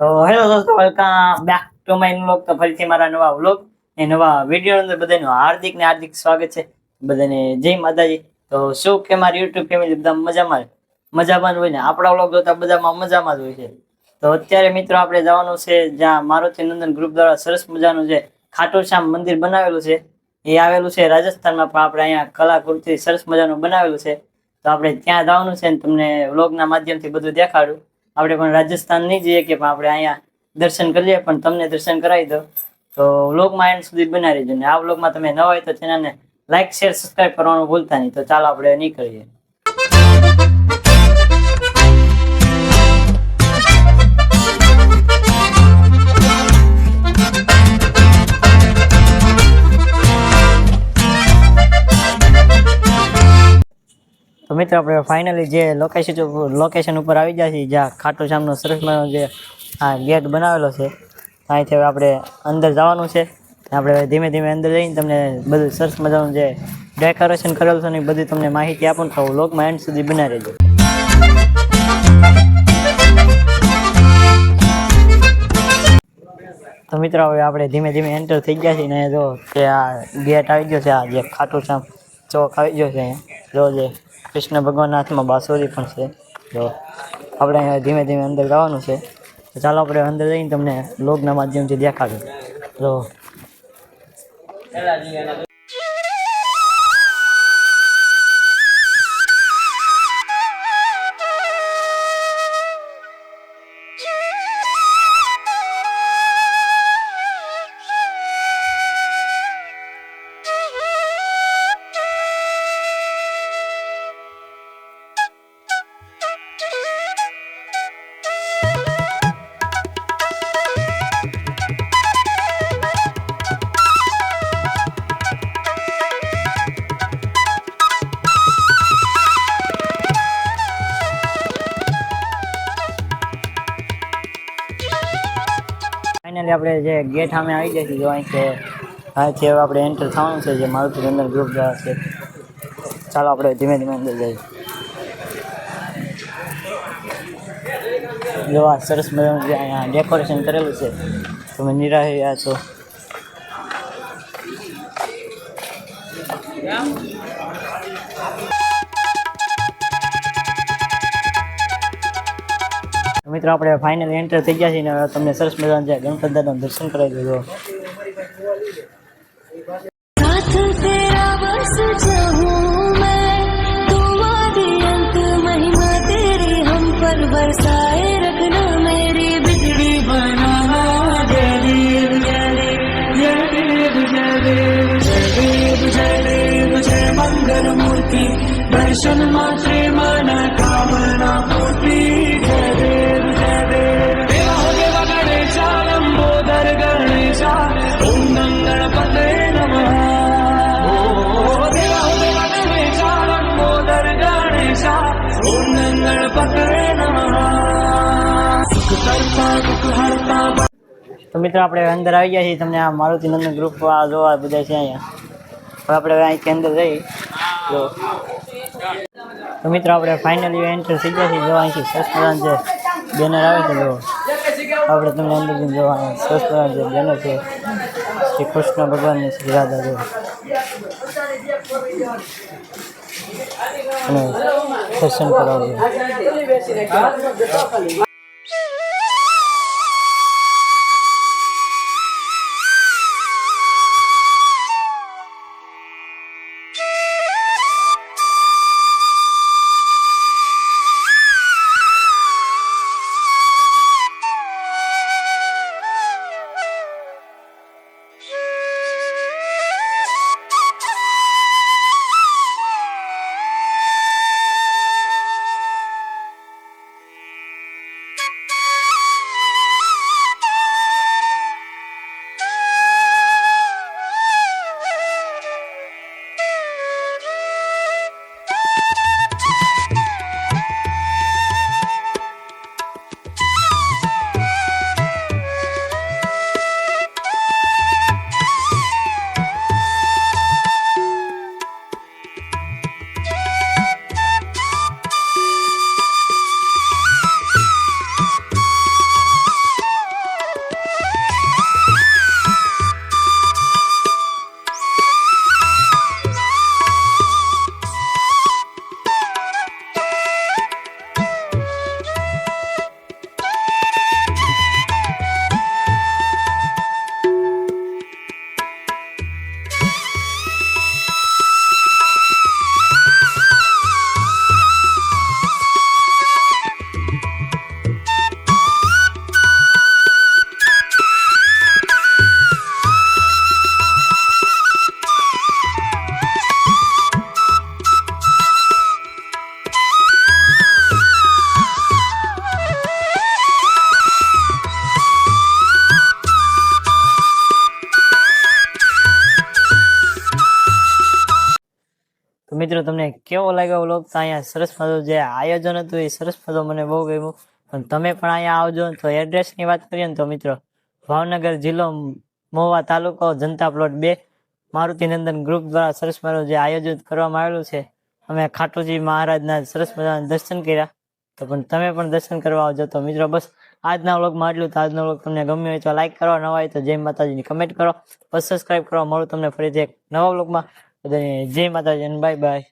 તો હેલો દોસ્તો welcome back to my vlog તો ફરીથી મારા નવા વ્લોગ એ નવા વીડિયો અંદર બધાનું હાર્દિક ને હાર્દિક સ્વાગત છે. બધાને જય માતાજી. તો શું કે મારી યુટ્યુબ ફેમિલી બધા મજામાં મજામાં હોય ને? આપણા વ્લોગ જોતા બધામાં મજામાં જ હોય છે. તો અત્યારે મિત્રો આપણે જવાનું છે જ્યાં મારુતિ નંદન ગ્રુપ દ્વારા સરસ મજાનું જે ખાટુ શ્યામ મંદિર બનાવેલું છે. એ આવેલું છે રાજસ્થાનમાં, પણ આપણે અહીંયા કલાકૃતિ સરસ મજાનું બનાવેલું છે. તો આપણે ત્યાં જવાનું છે ને તમને વ્લોગના માધ્યમથી બધું દેખાડું. આપણે પણ રાજસ્થાન નહીં જઈએ કે પણ આપણે અહીંયા દર્શન કરીએ, પણ તમને દર્શન કરાવી દો તો વ્લોગમાં એન્ડ સુધી બનાવી દેજો. ને આ વ્લોગમાં તમે ન હોય તો ચેનલને લાઇક શેર સબસ્ક્રાઈબ કરવાનું ભૂલતા નહીં. તો ચાલો આપણે નીકળીએ. તો મિત્રો, આપણે ફાઇનલી જે લોકેશન લોકેશન ઉપર આવી ગયા છીએ, જ્યાં ખાટો શામનો સરસ મજાનો જે, આ ગેટ બનાવેલો છે અહીંથી હવે આપણે અંદર જવાનું છે. આપણે ધીમે ધીમે અંદર જઈને તમને બધું સરસ મજાનું જે ડેકોરેશન કરેલું છે ને બધી તમને માહિતી આપું તો વ્લોગમાં એન્ડ સુધી બનાવી રહેજો. તો મિત્રો, હવે આપણે ધીમે ધીમે એન્ટર થઈ ગયા છીએ ને જો કે આ ગેટ આવી ગયો છે, આ જે ખાટું શામ ચોક આવી ગયો છે જો જે કૃષ્ણ ભગવાનના હાથમાં બાંસુરી પણ છે. તો આપણે ધીમે ધીમે અંદર જવાનું છે. તો ચાલો આપણે અંદર જઈને તમને લોગના માધ્યમથી દેખાડું જો ફાઇનલી આપણે જે ગેટ સામે આવી જઈશું જો અહીં છે અહીંથી હવે આપણે એન્ટર થવાનું છે, જે મારુતિ અંદર ગ્રુપ દ્વારા છે. ચાલો આપણે ધીમે ધીમે અંદર જઈએ. જો આ સરસ મજાનું જે અહીંયા ડેકોરેશન કરેલું છે, તમે નિરાહી રહ્યા છો. મિત્રો આપણે ફાઇનલી એન્ટર થઈ ગયા છીએ ને હવે તમને સરસ મજાનું જે ગણપત દાદાનું દર્શન કરાવી દેજો साथ तेरा बस चाहूं मैं तुम्हारी अंत महिमा तेरी हम पर बरसाए रखना मेरी बिगड़ी बनाना जय देव जय देव जय देव जय देव जय देव जय देव जय मंगल मूर्ति दर्शन मात्रे તો મિત્રો, આપણે અંદર આવી ગયા છીએ. તમને આ મારુતિ નંદન ગ્રુપ આ જોવા બધા છે અહીંયા. હવે આપણે હવે અહીંથી અંદર જઈ જો. તો મિત્રો, આપણે ફાઇનલી એન્ટર થઈ ગયા છીએ જો અહીંથી સરસ મજાનું જે બેનર આવે છે, જો. આપણે તમને અંદર જઈને જોવા અહીંયા સરસ મજાનું જે બેનર છે, શ્રી કૃષ્ણ ભગવાનને શ્રી રાધા, જો. અને દર્શન કરાવજો મિત્રો, તમને કેવો લાગ્યો વ્લોગ તો અહીંયા સરસ મજાનું જે આયોજન હતું એ સરસ મજાનું મને બહુ ગમ્યું. પણ તમે પણ અહીંયા આવજો. તો એડ્રેસની વાત કરીએ ને તો મિત્રો, ભાવનગર જિલ્લો મહુવા તાલુકો જનતા પ્લોટ બે મારુતિનંદન ગ્રુપ દ્વારા સરસ મજાનું જે આયોજન કરવામાં આવેલું છે. અમે ખાટુજી મહારાજના સરસ મજાના દર્શન કર્યા. તો પણ તમે પણ દર્શન કરવા આવજો. તો મિત્રો, બસ આજના વ્લોગમાં આટલું તો આજનો વ્લોગ તમને ગમ્યો હોય તો લાઈક કરો. નવા હોય તો જય માતાજીની કમેન્ટ કરો. બસ સબસ્ક્રાઈબ કરો. મળું તમને ફરીથી એક નવા વ્લોગમાં બધાને જય માતાજી બાય બાય